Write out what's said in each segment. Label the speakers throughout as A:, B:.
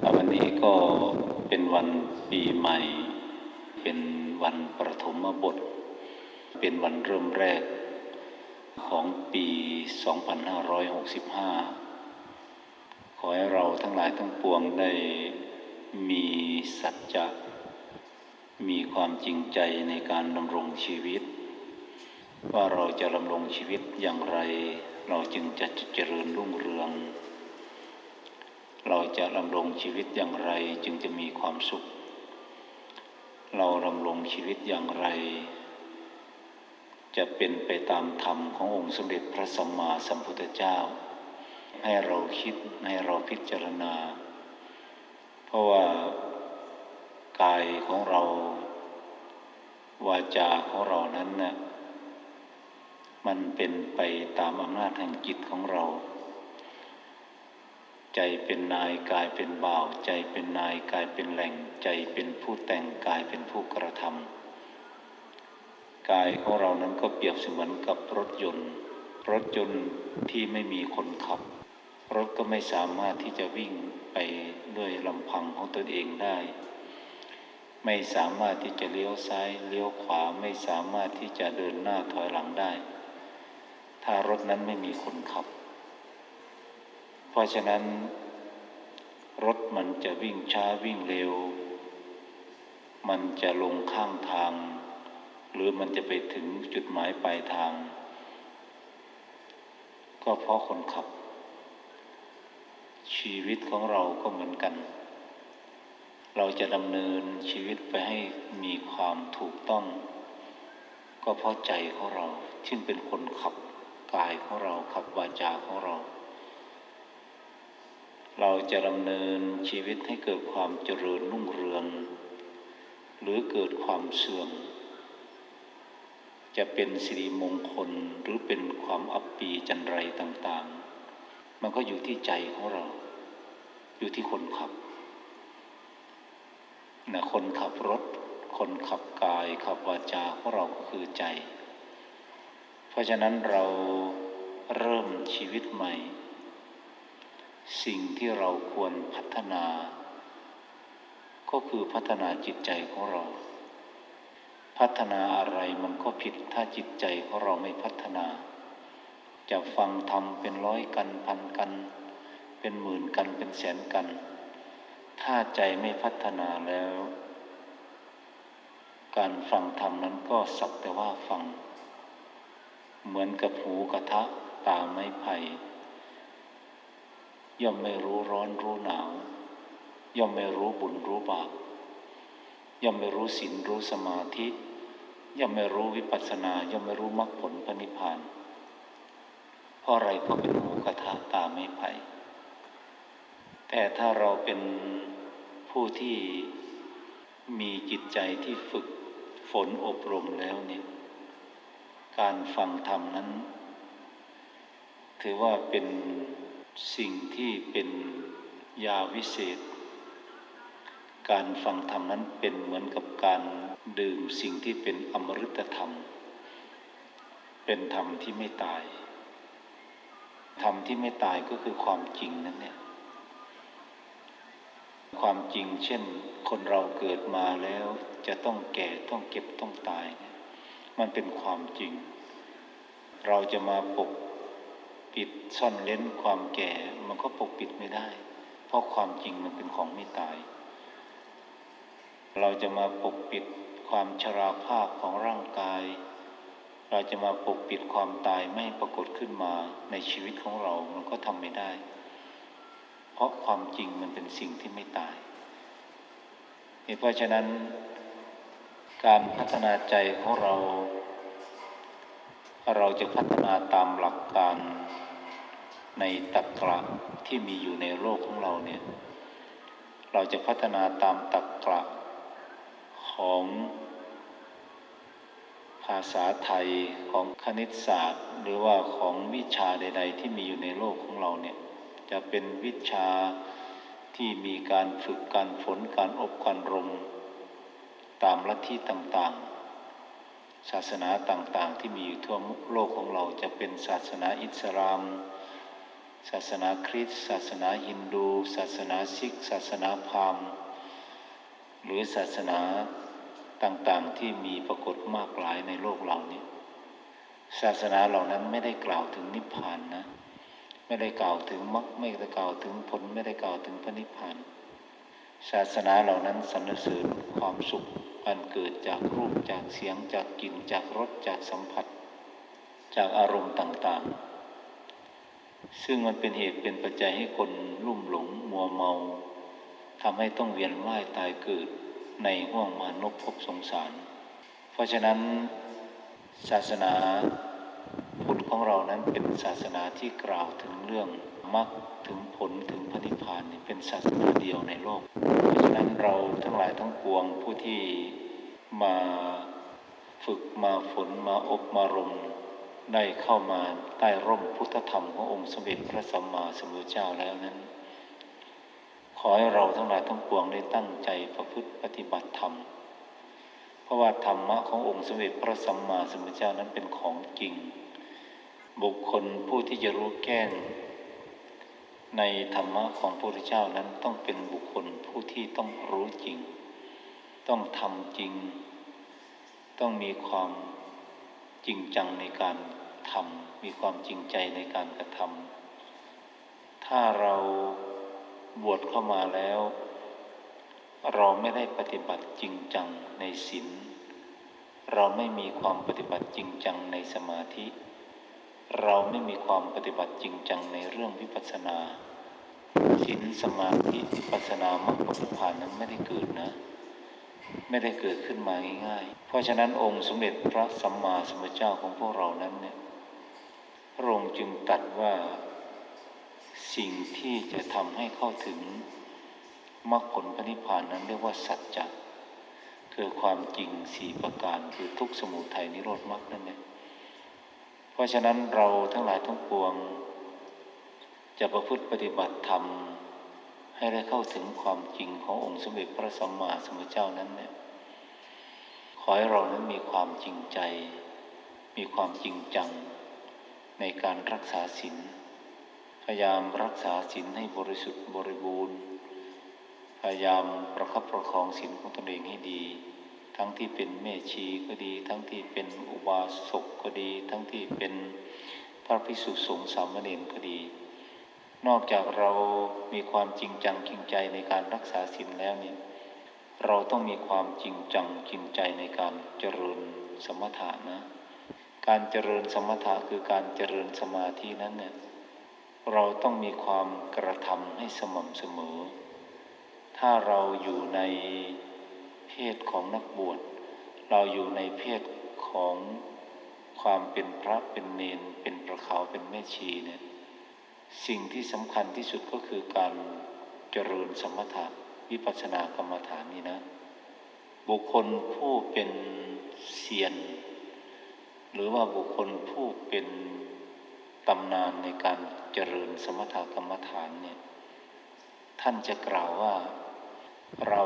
A: วันนี้ก็เป็นวันปีใหม่ เป็นวันประถมบท เป็นวันเริ่มแรกของปี 2565 ขอให้เราทั้งหลายทั้งปวงได้มีสัจจะ มีความจริงใจในการดำรงชีวิต ว่าเราจะดำรงชีวิตอย่างไร เราจึงจะเจริญรุ่งเรือง เราจะดำรงชีวิตอย่างไรจึงจะมีความสุข เราดำรงชีวิตอย่างไร จะเป็นไปตามธรรมขององค์สมเด็จพระสัมมาสัมพุทธเจ้า ให้เราคิดให้เราพิจารณา เพราะว่ากายของเรา วาจาของเรานั้นนะ่ะมันเป็นไปตามอำนาจแห่งจิตของเรา ใจเป็นนายกายเป็นบ่าว ใจเป็นนายกายเป็นแหล่ง ใจเป็นผู้แต่งกายเป็นผู้กระทำกายของเรานั้นก็เปรียบเสมือนกับรถยนต์ รถยนต์ที่ไม่มีคนขับ รถก็ไม่สามารถที่จะวิ่งไปด้วยลำพังของตนเองได้ ไม่สามารถที่จะเลี้ยวซ้ายเลี้ยวขวาไม่สามารถที่จะเดินหน้าถอยหลังได้ ถ้ารถนั้นไม่มีคนขับ เพราะฉะนั้น รถมันจะวิ่งช้าวิ่งเร็ว มันจะลงข้างทาง หรือมันจะไปถึงจุดหมายปลายทาง ก็เพราะคนขับ ชีวิตของเราก็เหมือนกัน เราจะดำเนินชีวิตไปให้มีความถูกต้อง ก็เพราะใจของเราที่เป็นคนขับกายของเราขับวาจาของเรา เราจะดำเนินชีวิตให้เกิดความเจริญรุ่งเรือง หรือเกิดความเสื่อม จะเป็นสิริมงคลหรือเป็นความอับปีจันไรต่างๆ มันก็อยู่ที่ใจของเรา อยู่ที่คนขับนะคนขับรถ คนขับกายขับวาจาของเราก็คือใจ เพราะฉะนั้นเราเริ่มชีวิตใหม่ สิ่งที่เราควรพัฒนา ก็คือพัฒนาจิตใจของเรา พัฒนาอะไรมันก็ผิดถ้าจิตใจของเราไม่พัฒนา จะฟังธรรมเป็นร้อยกันพันกัน เป็นหมื่นกันเป็นแสนกัน ถ้าใจไม่พัฒนาแล้ว การฟังธรรมนั้นก็สักแต่ว่าฟัง เหมือนกับหูกระทะตาไม้ไผ่ ย่อมไม่รู้ร้อนรู้หนาว ย่อมไม่รู้บุญรู้บาปย่อมไม่รู้ศีลรู้สมาธิ ย่อมไม่รู้วิปัสสนา ย่อมไม่รู้มรรคผลพระนิพพานเพราะอะไรเพราะเป็นหูกระทะตาไม้ไผ่แต่ถ้าเราเป็นผู้ที่มีจิตใจที่ฝึกฝนอบรมแล้วเนี่ยการฟังธรรมนั้น ถือว่าเป็น สิ่งที่เป็นยาวิเศษ การฟังธรรมนั้นเป็นเหมือนกับการดื่มสิ่งที่เป็นอมฤตธรรม เป็นธรรมที่ไม่ตาย ธรรมที่ไม่ตายก็คือความจริงนั่นเนี่ย ความจริงเช่น คนเราเกิดมาแล้วจะต้องแก่ต้องเก็บต้องตายเนี่ยมันเป็นความจริง เราจะมาปก ปิดซ่อนเล้นความแก่มันก็ปกปิดไม่ได้ เพราะความจริงมันเป็นของไม่ตาย เราจะมาปกปิดความชราภาพของร่างกาย เราจะมาปกปิดความตายไม่ปรากฏขึ้นมาในชีวิตของเรา มันก็ทำไม่ได้ เพราะความจริงมันเป็นสิ่งที่ไม่ตาย เพราะฉะนั้นการพัฒนาใจของเรา เราจะพัฒนาตามหลักการในตรรกะที่มีอยู่ในโลกของเราเนี่ย เราจะพัฒนาตามตรรกะของภาษาไทยของคณิตศาสตร์ หรือว่าของวิชาใด ๆ ที่มีอยู่ในโลกของเราเนี่ย จะเป็นวิชาที่มีการฝึกการฝนการอบการรม ตามลัทธิต่างๆ ศาสนาต่างๆ ที่มีอยู่ทั่วโลกของเราจะเป็นศาสนาอิสลาม ศาสนาคริสต์ศาสนาฮินดู ศาสนาซิก ศาสนาพราหมณ์หรือศาสนาต่างๆที่มีปรากฏมากหลายในโลกเรานี้ศาสนาเหล่านั้นไม่ได้กล่าวถึงนิพพานนะ ไม่ได้กล่าวถึงมรรคไม่ได้กล่าวถึงผลไม่ได้กล่าวถึงพระนิพพานศาสนาเหล่านั้นสรรเสริญความสุข อันเกิดจากรูปจากเสียงจากกลิ่นจากรสจากสัมผัส จากอารมณ์ต่างๆ ซึ่งมันเป็นเหตุเป็นปัจจัยให้คนลุ่มหลงมัวเมาทำให้ต้องเวียนว่ายตายเกิดในห้วงมานพภพสงสาร เพราะฉะนั้นศาสนาพุทธของเรานั้นเป็นศาสนาที่กล่าวถึงเรื่องมรรค ถึงผลถึงพระนิพพานนี่เป็นศาสนาเดียวในโลก เพราะฉะนั้นเราทั้งหลายทั้งปวงผู้ที่มาฝึกมาฝนมาอบมารมได้เข้ามาใต้ร่มพุทธธรรมขององค์สมเด็จพระสัมมาสัมพุทธเจ้าแล้วนั้น ขอให้เราทั้งหลายทั้งปวงได้ตั้งใจประพฤติปฏิบัติธรรม เพราะว่าธรรมะขององค์สมเด็จพระสัมมาสัมพุทธเจ้านั้นเป็นของจริง บุคคลผู้ที่จะรู้แก้ง ในธรรมะของพระพุทธเจ้านั้นต้องเป็นบุคคลผู้ที่ต้องรู้จริง ต้องทำจริง ต้องมีความจริงจังในการทำมีความจริงใจในการกระทำถ้าเราบวชเข้ามาแล้ว เราไม่ได้ปฏิบัติจริงจังในศีลเราไม่มีความปฏิบัติจริงจังในสมาธิ เราไม่มีความปฏิบัติจริงจังในเรื่องวิปัสสนาศีลสมาธิวิปัสสนามรรคผลนิพพานนั้นไม่ได้เกิดนะ ไม่ได้เกิดขึ้นมาง่ายๆ เพราะฉะนั้นองค์สมเด็จพระสัมมาสัมพุทธเจ้าของพวกเรานั้นเนี่ยพระองค์จึงตรัสว่าสิ่งที่จะทำให้เข้าถึงมรรคผลพระนิพพานนั้นเรียกว่าสัจจะคือความจริงสี่ประการคือทุกสมุทัยนิโรธมรรคนั่นเอง เพราะฉะนั้นเราทั้งหลายทั้งปวง จะประพฤติปฏิบัติธรรม ให้ได้เข้าถึงความจริงขององค์สมเด็จพระสัมมาสัมพุทธเจ้านั้นเนี่ยขอให้เรานั้นมีความจริงใจ มีความจริงจัง ในการรักษาศีลพยายามรักษาศีลให้บริสุทธิ์บริบูรณ์ พยายามประคับประคองศีลของตนเองให้ดี ทั้งที่เป็นแม่ชีก็ดี ทั้งที่เป็นอุบาสกก็ดี ทั้งที่เป็นพระภิกษุสงฆ์สามเณรก็ดี นอกจากเรามีความจริงจังจริงใจในการรักษาศีลแล้วเนี่ยเราต้องมีความจริงจังจริงใจในการเจริญสมถะนะ การเจริญสมถะคือการเจริญสมาธินั้นเนี่ยเราต้องมีความกระทำให้สม่ำเสมอ ถ้าเราอยู่ใน เพศของนักบวช เราอยู่ในเพศของความเป็นพระเป็นเนน เป็นประเขาเป็นแม่ชีเนี่ยสิ่งที่สำคัญที่สุดก็คือการเจริญสมถะวิปัสสนากรรมฐานนี่นะ บุคคลผู้เป็นเซียน หรือว่าบุคคลผู้เป็นตำนานในการเจริญสมถกรรมฐานเนี่ยท่านจะกล่าวว่าเรา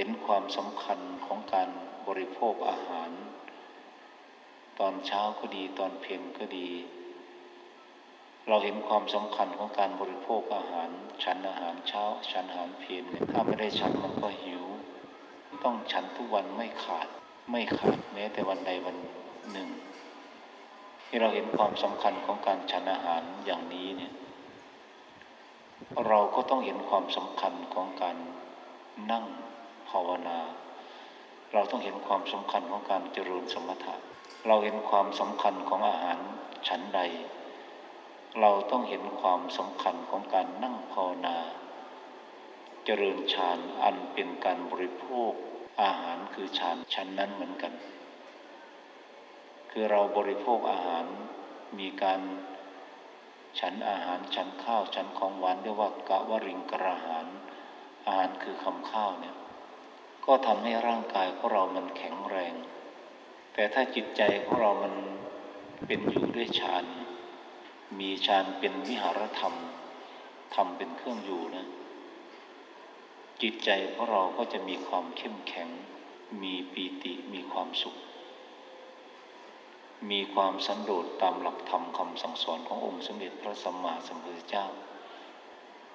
A: เห็นความสำคัญของการบริโภคอาหาร ตอนเช้าก็ดีตอนเพ็ญก็ดี เราเห็นความสำคัญของการบริโภคอาหาร ฉันอาหารเช้า ฉันอาหารเพลนเนี่ยถ้าไม่ได้ฉันมันก็หิว ต้องฉันทุกวันไม่ขาดไม่ขาดแม้แต่วันใดวันหนึ่ง ที่เราเห็นความสำคัญของการฉันอาหารอย่างนี้เนี่ยเราก็ต้องเห็นความสำคัญของการนั่ง ภาวนา เราต้องเห็นความสำคัญของการเจริญสมถะ เราเห็นความสำคัญของอาหารฉันใด เราต้องเห็นความสำคัญของการนั่งภาวนา เจริญฌานอันเป็นการบริโภค อาหารคือฌานชั้นนั้นเหมือนกัน คือเราบริโภคอาหารมีการฉันอาหารฉันข้าวฉันของหวานเรียกว่ากะวริงกระหารอาหารคือคำข้าวเนี่ย ก็ทำให้ร่างกายของเรามันแข็งแรง แต่ถ้าจิตใจของเรามันเป็นอยู่ด้วยฌานมีฌานเป็นวิหารธรรมทำเป็นเครื่องอยู่นะ จิตใจของเราก็จะมีความเข้มแข็ง มีปีติมีความสุข มีความสันโดษตามหลักธรรมคำสั่งสอนขององค์สมเด็จพระสัมมาสัมพุทธเจ้า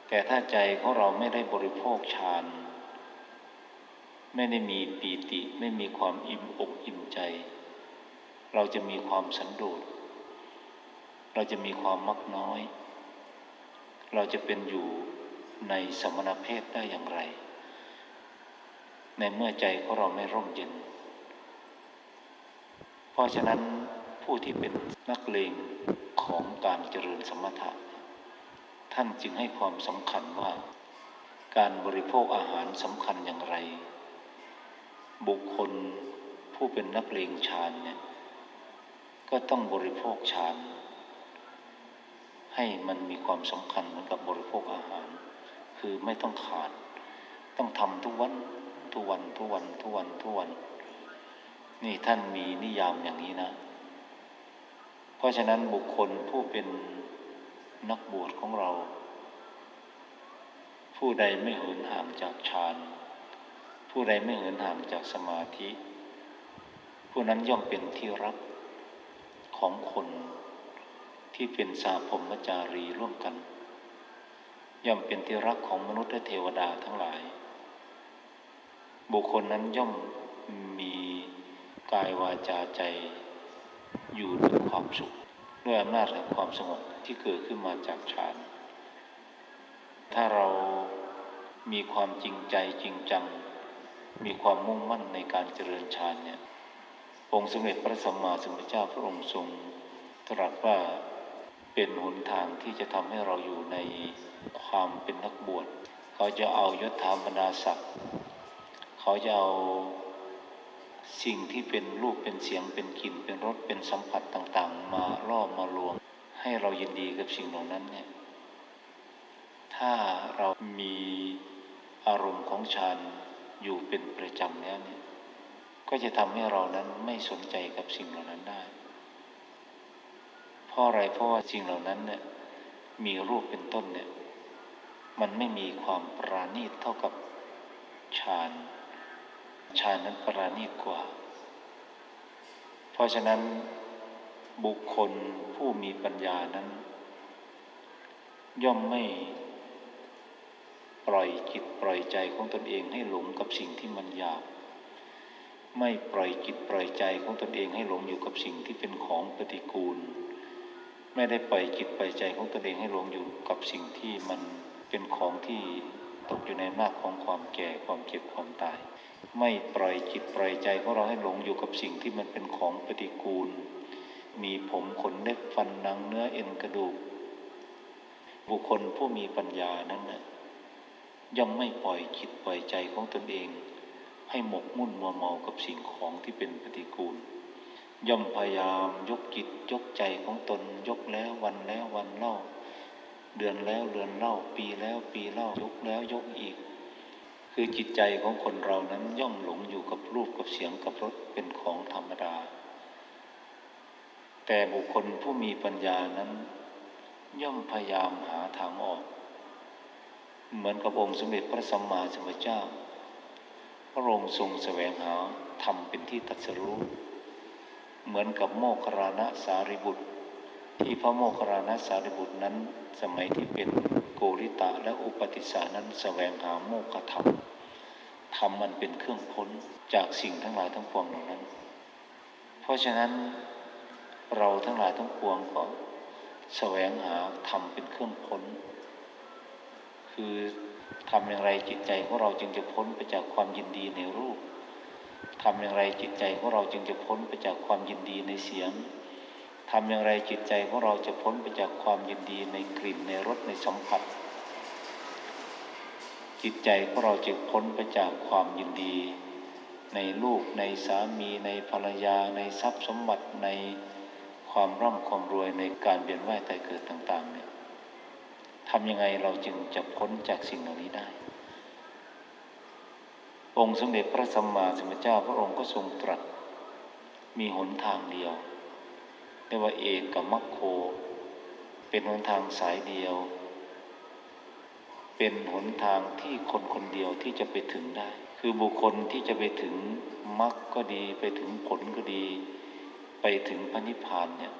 A: แต่ถ้าใจของเราไม่ได้บริโภคฌาน ไม่ได้มีปีติไม่มีความอิ่มอกอิ่มใจ เราจะมีความสันโดษ เราจะมีความมักน้อย เราจะเป็นอยู่ในสมณเพศได้อย่างไร ในเมื่อใจของเราไม่ร่มเย็น เพราะฉะนั้นผู้ที่เป็นนักเลงของการเจริญสมถะ ท่านจึงให้ความสำคัญว่า การบริโภคอาหารสำคัญอย่างไร บุคคลผู้เป็นนักเลงฌานเนี่ยก็ต้องบริโภคฌานให้มันมีความสำคัญเหมือนกับบริโภคอาหาร คือไม่ต้องขาด ต้องทำทุกวันทุกวันทุกวันทุกวันทุกวัน นี่ท่านมีนิยามอย่างนี้นะ เพราะฉะนั้นบุคคลผู้เป็นนักบวชของเรา ผู้ใดไม่เหินห่างจากฌาน ผู้ใดไม่เหินห่างจากสมาธิ ผู้นั้นย่อมเป็นที่รักของคนที่เป็นสาพมจารีร่วมกัน ย่อมเป็นที่รักของมนุษย์และเทวดาทั้งหลาย บุคคลนั้นย่อมมีกายวาจาใจอยู่ด้วยความสุขด้วยอำนาจแห่งความสงบที่เกิดขึ้นมาจากฌาน ถ้าเรามีความจริงใจจริงจัง มีความมุ่งมั่นในการเจริญฌานเนี่ยองค์สมเด็จพระสัมมาสัมพุทธเจ้าพระองค์ทรงตรัสว่าเป็นหนทางที่จะทำให้เราอยู่ในความเป็นนักบวชเขาจะเอายศถาบรรดาศักดิ์เขาจะเอาสิ่งที่เป็นรูปเป็นเสียงเป็นกลิ่นเป็นรสเป็นสัมผัสต่างๆ มาล่อมาลวง ให้เรายินดีกับสิ่งเหล่านั้นเนี่ยถ้าเรามีอารมณ์ของฌาน อยู่เป็นประจำแล้วเนี่ยก็จะทำให้เรานั้นไม่สนใจกับสิ่งเหล่านั้นได้ เพราะอะไรเพราะว่าสิ่งเหล่านั้นเนี่ยมีรูปเป็นต้นเนี่ยมันไม่มีความปราณีตเท่ากับฌานฌานนั้นปราณีตกว่า เพราะฉะนั้นบุคคลผู้มีปัญญานั้น ย่อมไม่ ปล่อยจิตปล่อยใจของตนเองให้หลงกับสิ่งที่มันหยาบไม่ปล่อยจิตปล่อยใจของตนเองให้หลงอยู่กับสิ่งที่เป็นของปฏิกูล ไม่ได้ปล่อยจิตปล่อยใจของตนเองให้หลงอยู่กับสิ่งที่มันเป็นของที่ตกอยู่ในหน้าของความแก่ความเจ็บความตาย ไม่ปล่อยจิตปล่อยใจของเราให้หลงอยู่กับสิ่งที่มันเป็นของปฏิกูล มีผมขนเล็บฟันหนังเนื้อเอ็นกระดูก บุคคลผู้มีปัญญานั้นนะ ย่อมไม่ปล่อยจิตปล่อยใจของตนเอง ให้หมกมุ่นมัวเมากับสิ่งของที่เป็นปฏิกูล ย่อมพยายามยกจิตยกใจของตน ยกแล้ววันแล้ววันเล่า เดือนแล้วเดือนเล่า ปีแล้วปีเล่ายกแล้วยกอีก คือจิตใจของคนเรานั้นย่อมหลงอยู่กับรูปกับเสียงกับรสเป็นของธรรมดา แต่บุคคลผู้มีปัญญานั้น ย่อมพยายามหาทางออก เหมือนกับองค์สมเด็จพระสัมมาสัมพุทธเจ้า พระองค์ทรงแสวงหาธรรมเป็นที่ตรัสรู้เหมือนกับโมคคาณะสารีบุตร ที่พระโมคคาณะสารีบุตรนั้น สมัยที่เป็นโกริตะและอุปติสานั้นแสวงหาโมฆะธรรมธรรมมันเป็นเครื่องพ้นจากสิ่งทั้งหลายทั้งปวงเหล่านั้น เพราะฉะนั้นเราทั้งหลายทั้งปวงก็แสวงหาธรรมเป็นเครื่องพ้น คือทำอย่างไรจิตใจของเราจึงจะพ้นไปจากความยินดีในรูปทำอย่างไรจิตใจของเราจึงจะพ้นไปจากความยินดีในเสียงทำอย่างไรจิตใจของเราจะพ้นไปจากความยินดีในกลิ่นในรสในสัมผัส จิตใจของเราจะพ้นไปจากความยินดี ในลูกในสามีในภรรยา ในทรัพย์สมบัติในความร่ำความรวยในการเวียนว่ายตายเกิดต่างๆเนี่ย ทำยังไงเราจึงจะพ้นจากสิ่งเหล่านี้ได้ องค์สมเด็จพระสัมมาสัมพุทธเจ้าพระองค์ก็ทรงตรัสมีหนทางเดียวเรียกว่าเอกกับมัคโค เป็นหนทางสายเดียว เป็นหนทางที่คนคนเดียวที่จะไปถึงได้ คือบุคคลที่จะไปถึงมรรคก็ดี ไปถึงผลก็ดี ไปถึงพระนิพพานเนี่ย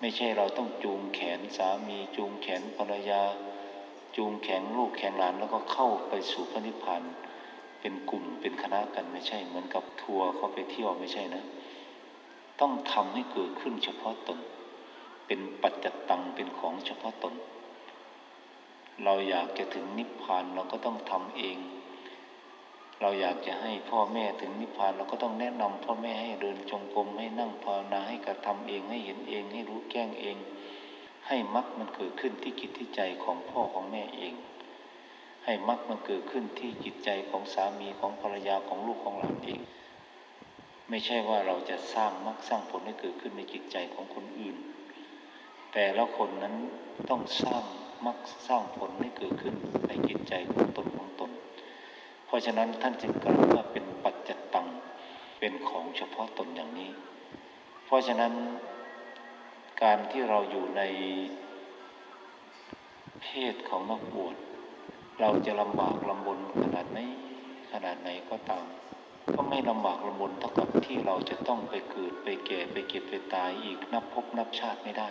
A: ไม่ใช่เราต้องจูงแขนสามีจูงแขนภรรยา จูงแขนลูกแขนหลานแล้วก็เข้าไปสู่พระนิพพานเป็นกลุ่มเป็นคณะกันไม่ใช่เหมือนกับทัวร์เขาไปเที่ยวไม่ใช่นะ ต้องทำให้เกิดขึ้นเฉพาะตน เป็นปัจจตังเป็นของเฉพาะตน เราอยากจะถึงนิพพานเราก็ต้องทำเอง เราอยากจะให้พ่อแม่ถึงนิพพานเราก็ต้องแนะนำพ่อแม่ให้เดินจงกรมให้นั่งภาวนาให้กระทำเองให้เห็นเอง ให้รู้แก้งเอง ให้มรรคมันเกิดขึ้นที่จิตที่ใจของพ่อของแม่เอง ให้มรรคมันเกิดขึ้นที่จิตใจของสามีของภรรยาของลูกของหลานเอง ไม่ใช่ว่าเราจะสร้างมรรคสร้างผลให้เกิดขึ้นในจิตใจของคนอื่น แต่ละคนนั้นต้องสร้างมรรคสร้างผลให้เกิดขึ้นในจิตใจของตนของตน เพราะฉะนั้นท่านจึงกล่าวว่าเป็นปัจจตัง เป็นของเฉพาะตนอย่างนี้ เพราะฉะนั้นการที่เราอยู่ในเพศของนักบวชเราจะลำบากลำบนขนาดไหนขนาดไหนก็ตาม ก็ไม่ลำบากลำบนเท่ากับที่เราจะต้องไปเกิดไปแก่ไปเก็บไปตายอีกนับพบนับชาติไม่ได้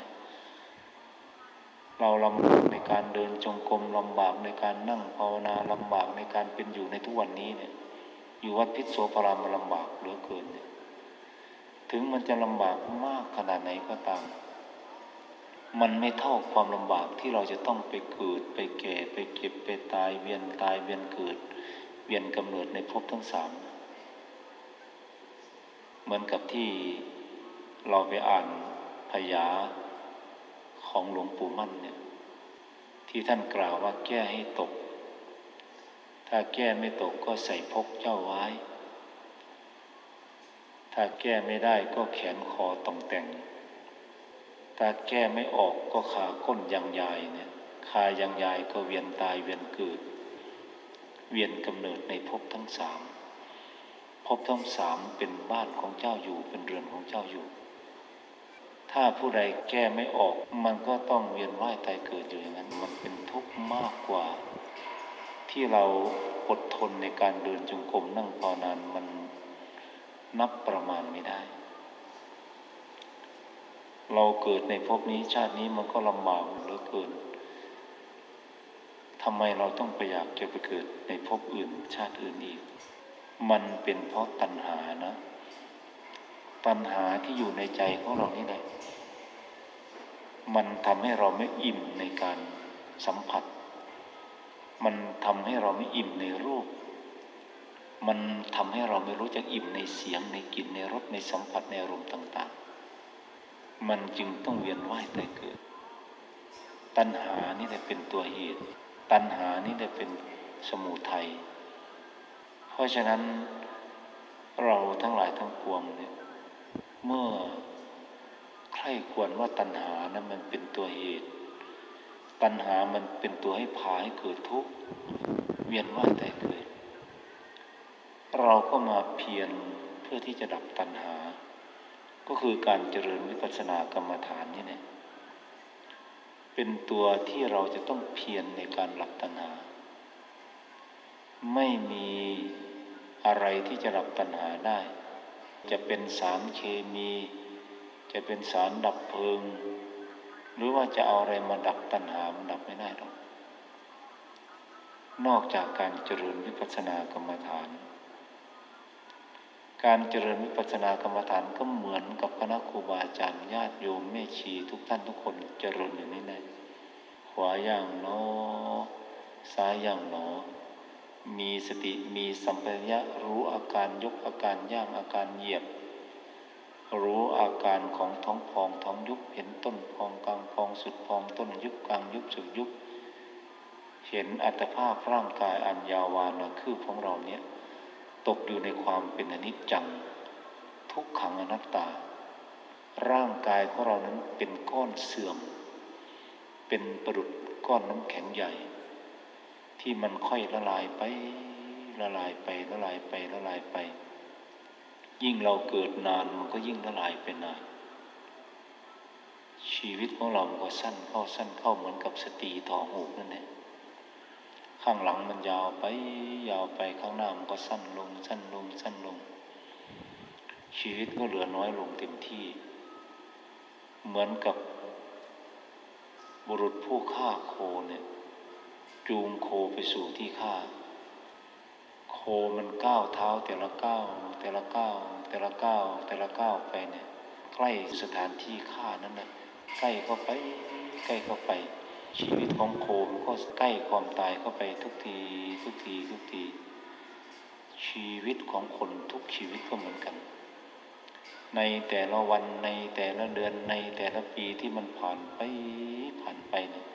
A: เราลำบากในการเดินจงกรมลำบากในการนั่งภาวนาลำบากในการเป็นอยู่ในทุกวันนี้เนี่ย อยู่วัดพิษโสภารามมันลำบากเหลือเกินเนี่ย ถึงมันจะลำบากมากขนาดไหนก็ตาม มันไม่เท่าความลำบากที่เราจะต้องไปเกิดไปแก่ไปเก็บไปตายเวียนตายเวียนเกิด เวียนกำเนิดในภพทั้งสามเหมือนกับที่เราไปอ่านพยา ของหลวงปู่มั่นเนี่ยที่ท่านกล่าวว่าแก้ให้ตก ถ้าแก้ไม่ตกก็ใส่พกเจ้าไว้ ถ้าแก้ไม่ได้ก็แขนคอตองแต่ง ถ้าแก้ไม่ออกก็ขาก้นยังยายเนี่ยคายังยายก็เวียนตายเวียนเกิด เวียนกำเนิดในภพทั้งสามภพทั้งสามเป็นบ้านของเจ้าอยู่เป็นเรือนของเจ้าอยู่ ถ้าผู้ใดแก้ไม่ออก มันก็ต้องเวียนว่ายตายเกิดอยู่อย่างนั้น มันเป็นทุกข์มากกว่า ที่เราอดทนในการเดินจงกรมนั่งภาวนานมันนับประมาณไม่ได้ เราเกิดในภพนี้ชาตินี้มันก็ลำบากเหลือเกินทำไมเราต้องไปอยากจะไปเกิดในภพอื่นชาติอื่นอีก มันเป็นเพราะตัณหานะ ตัณหาที่อยู่ในใจของเรานี่แหละมันทำให้เราไม่อิ่มในการสัมผัส มันทำให้เราไม่อิ่มในรูป มันทำให้เราไม่รู้จักอิ่มในเสียงในกลิ่นในรสในสัมผัสในอารมณ์ต่าง ๆ มันจึงต้องเวียนว่ายแต่เกิด ตัณหานี่แหละเป็นตัวเหตุ ตัณหานี่แหละเป็นสมุทัย เพราะฉะนั้นเราทั้งหลายทั้งปวงเนี่ย เมื่อใครควรว่าตัณหานั้นมันเป็นตัวเหตุ ตัณหามันเป็นตัวให้พาให้เกิดทุกข์เวียนว่ายแต่เกิด เราก็มาเพียรเพื่อที่จะดับตัณหา ก็คือการเจริญวิปัสสนากรรมฐานนี่แหละเป็นตัวที่เราจะต้องเพียรในการหลับตัณหา ไม่มีอะไรที่จะดับตัณหาได้ จะเป็นสารเคมี จะเป็นสารดับเพลิง หรือว่าจะเอาอะไรมาดับตัณหามันดับไม่ได้หรอก นอกจากการเจริญวิปัสสนากรรมฐาน การเจริญวิปัสสนากรรมฐานก็เหมือนกับคณะครูบาอาจารย์ญาติโยมแม่ชีทุกท่านทุกคนเจริญอย่างนี้น่ขวาย่างหนอซ้ายย่างหนอ มีสติมีสัมปชัญญะรู้อาการยกอาการย่างอาการเหยียบ รู้อาการของท้องพองท้องยุบเห็นต้นพองกลางพองสุดพองต้นยุบกลางยุบสุดยุบ เห็นอัตภาพร่างกายอันยาววานคือของเราเนี้ยตกอยู่ในความเป็นอนิจจัง ทุกขังอนัตตา ร่างกายของเรานั้นเป็นก้อนเสื่อม เป็นประดุดก้อนน้ำแข็งใหญ่ ที่มันค่อยละลายไป ละลายไปละลายไปละลายไป ยิ่งเราเกิดนานมันก็ยิ่งละลายไปนานชีวิตของเรามันก็สั้นเข้าสั้นเข้าเหมือนกับสตีต่อหูนั่นเองข้างหลังมันยาวไปยาวไปข้างหน้ามันก็สั้นลงสั้นลงสั้นลงชชีวิตก็เหลือน้อยลงเต็มที่ เหมือนกับบุรุษผู้ฆ่าโคเนี่ย จูงโคไปสู่ที่ฆ่าโคมันก้าวเท้าแต่ละก้าวแต่ละก้าวแต่ละก้าวแต่ละก้าวไปเนี่ยใกล้สถานที่ฆ่านั้นนะใกล้เข้าไปใกล้เข้าไป ชีวิตของโคมก็ใกล้ความตายเข้าไปทุกทีทุกทีทุกที ชีวิตของคนทุกชีวิตก็เหมือนกัน ในแต่ละวันในแต่ละเดือนในแต่ละปีที่มันผ่านไปผ่านไปเนี่ย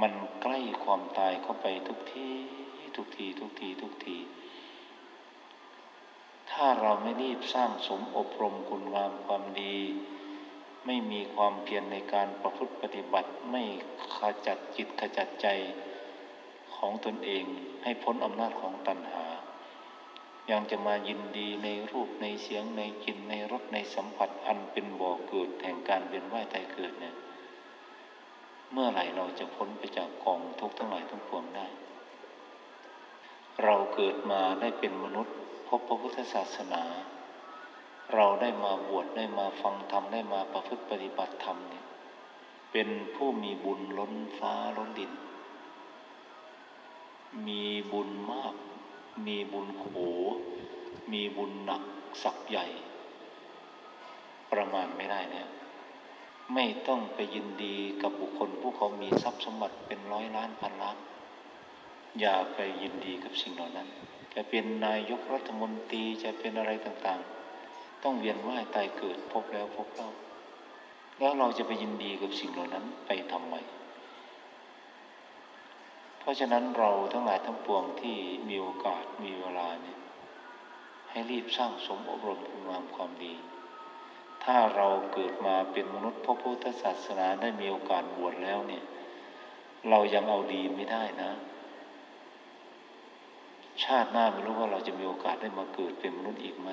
A: มันใกล้ความตายเข้าไปทุกทีทุกทีทุกทีทุกทีถ้าเราไม่รีบสร้างสมอบรมคุณงามความดี ไม่มีความเพียรในการประพฤติปฏิบัติไม่ขจัดจิตขจัดใจของตนเองให้พ้นอำนาจของตัณหา ยังจะมายินดีในรูปในเสียงในกลิ่นในรสในสัมผัสอันเป็นบ่อเกิดแห่งการเวียนว่ายตายเกิดเนี่ย เมื่อไหร่เราจะพ้นไปจากกองทุกข์ทั้งหลายทั้งปวงได้ เราเกิดมาได้เป็นมนุษย์ พบพระพุทธศาสนา เราได้มาบวชได้มาฟังธรรมได้มาประพฤติปฏิบัติธรรมเนี่ยเป็นผู้มีบุญล้นฟ้าล้นดิน มีบุญมาก มีบุญโข มีบุญหนักสักใหญ่ ประมาณไม่ได้เนี่ย ไม่ต้องไปยินดีกับบุคคลผู้เขามีทรัพย์สมบัติเป็นร้อยล้านพันล้าน อย่าไปยินดีกับสิ่งเหล่านั้น จะเป็นนายกรัฐมนตรีจะเป็นอะไรต่างๆ ต้องเวียนว่ายตายเกิดพบแล้วพบเล่าแล้วเราจะไปยินดีกับสิ่งเหล่านั้นไปทำไม เพราะฉะนั้นเราทั้งหลายทั้งปวงที่มีโอกาสมีเวลาเนี่ยให้รีบสร้างสมอบรมคุณงามความดี ถ้าเราเกิดมาเป็นมนุษย์พระพุทธศาสนาได้มีโอกาสบวชแล้วเนี่ย เรายังเอาดีไม่ได้นะ ชาติหน้าไม่รู้ว่าเราจะมีโอกาสได้มาเกิดเป็นมนุษย์อีกไหม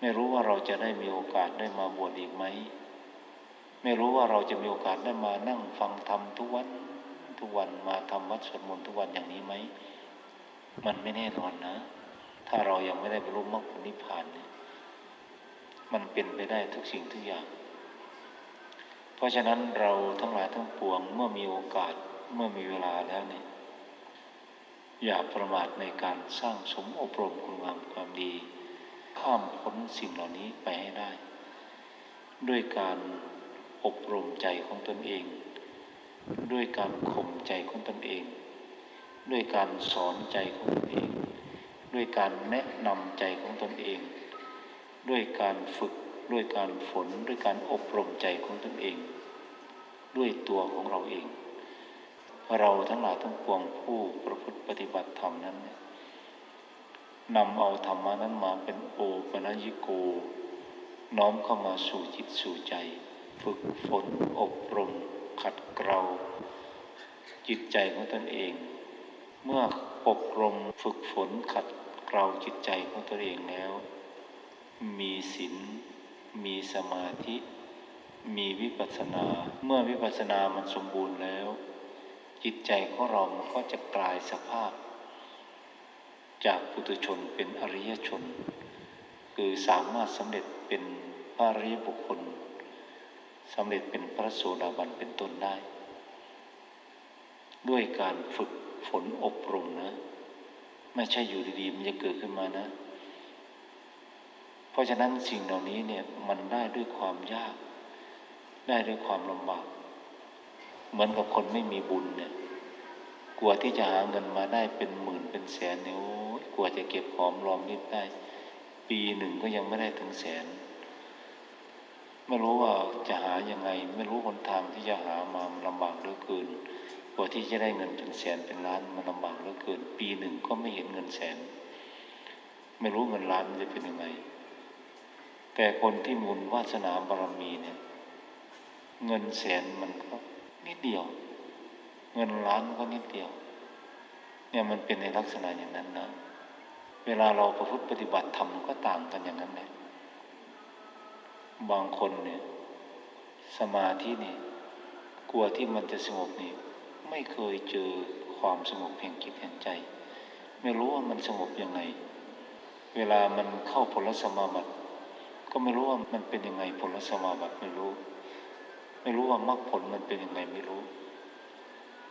A: ไม่รู้ว่าเราจะได้มีโอกาสได้มาบวชอีกไหม ไม่รู้ว่าเราจะมีโอกาสได้มานั่งฟังธรรมทุกวันทุกวันมาทำวัดสวดมนต์ทุกวันอย่างนี้ไหม มันไม่แน่นอนนะ ถ้าเรายังไม่ได้บรรลุมรรคผลนิพพานเนี่ย มันเป็นไปได้ทุกสิ่งทุกอย่าง เพราะฉะนั้นเราทั้งหลายทั้งปวงเมื่อมีโอกาสเมื่อมีเวลาแล้วเนี่ยอย่าประมาทในการสร้างสมอบรมคุณงามความดี ข้ามพ้นสิ่งเหล่านี้ไปให้ได้ ด้วยการอบรมใจของตนเอง ด้วยการข่มใจของตนเอง ด้วยการสอนใจของตนเอง ด้วยการแนะนำใจของตนเอง ด้วยการฝึก ด้วยการฝน ด้วยการอบรมใจของตนเอง ด้วยตัวของเราเอง เราทั้งหลายทั้งปวงผู้ประพฤติปฏิบัติธรรมนั้นนำเอาธรรมะนั้นมาเป็นโอปนัญิโก น้อมเข้ามาสู่จิตสู่ใจ ฝึกฝนอบรม ขัดเกลาจิตใจของตนเอง เมื่ออบรมฝึกฝนขัดเกลาจิตใจของตนเองแล้ว มีศีลมีสมาธิ มีวิปัสสนา เมื่อวิปัสสนามันสมบูรณ์แล้ว จิตใจของเรามันก็จะกลายสภาพ จากปุถุชนเป็นอริยชน คือสามารถสำเร็จเป็นพระอริยบุคคลสำเร็จเป็นพระโสดาบันเป็นต้นได้ ด้วยการฝึกฝนอบรมนะ ไม่ใช่อยู่ดีๆ มันจะเกิดขึ้นมานะ เพราะฉะนั้นสิ่งเหล่านี้เนี่ยมันได้ด้วยความยาก ได้ด้วยความลำบาก เหมือนกับคนไม่มีบุญเนี่ยกลัวที่จะหาเงินมาได้เป็นหมื่นเป็นแสนเนี่ยโอ้ยกลัวจะเก็บหอมรอมริบได้ ปีหนึ่งก็ยังไม่ได้ถึงแสน ไม่รู้ว่าจะหายังไง ไม่รู้หนทางที่จะหามามันลำบากเหลือเกินกว่าที่จะได้เงินเป็นแสนเป็นล้านมันลำบากเหลือเกิน ปีหนึ่งก็ไม่เห็นเงินแสน ไม่รู้เงินล้านจะเป็นยังไง แต่คนที่มุนวาสนาบารมีเนี่ย เงินแสนมันก็นิดเดียว เงินล้านก็นิดเดียว เนี่ยมันเป็นในลักษณะอย่างนั้นนะ เวลาเราประพฤติปฏิบัติธรรมก็ต่างกันอย่างนั้นแหละบางคนเนี่ย สมาธินี่กลัวที่มันจะสงบนี่ไม่เคยเจอความสงบแห่งจิตแห่งใจ ไม่รู้ว่ามันสงบยังไง เวลามันเข้าผลสมาบัติ ก็ไม่รู้ว่ามันเป็นยังไงผลสมาบัติไม่รู้ ไม่รู้ว่ามรรคผลมันเป็นยังไงไม่รู้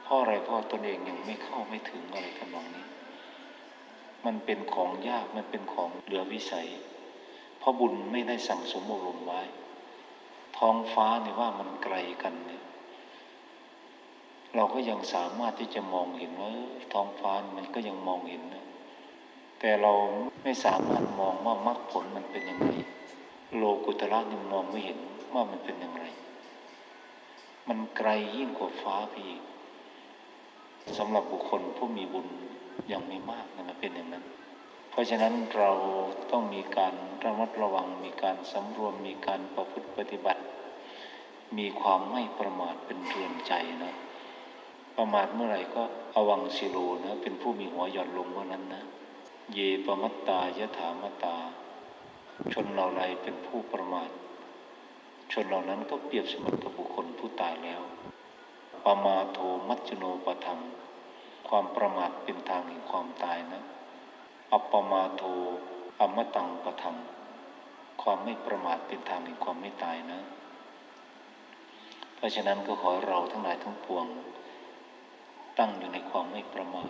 A: เพราะอะไรเพราะตนเองยังไม่เข้าไม่ถึงอะไรทำนองนี้ มันเป็นของยากมันเป็นของเหลือวิสัย เพราะบุญไม่ได้สั่งสมอบรมไว้ ท้องฟ้าเนี่ยว่ามันไกลกันเนี่ยเราก็ยังสามารถที่จะมองเห็นว่าท้องฟ้ามันก็ยังมองเห็นนะแต่เราไม่สามารถมองว่ามรรคผลมันเป็นยังไง โลกุตระนี่มองไม่เห็นว่ามันเป็นอย่างไร มันไกลยิ่งกว่าฟ้าพี่อีกสำหรับบุคคลผู้มีบุญยังไม่มากนะมันเป็นอย่างนั้น เพราะฉะนั้นเราต้องมีการระมัดระวัง มีการสำรวม มีการประพฤติปฏิบัติ มีความไม่ประมาทเป็นเรือนใจนะ ประมาทเมื่อไหร่ก็อวังสิโลนะ เป็นผู้มีหัวหย่อนลงเมื่อนั้นนะ เยปมัตตายะถามตา ชนเหล่าใดเป็นผู้ประมาท ชนเหล่านั้นก็เปรียบเสมือนกับบุคคลผู้ตายแล้วปมาโทมัจจโนปทังความประมาทเป็นทางแห่งความตายนะอัปปมาโทอมตังปทังความไม่ประมาทเป็นทางแห่งความไม่ตายนะ เพราะฉะนั้นก็ขอเราทั้งหลายทั้งปวง ตั้งอยู่ในความไม่ประมาท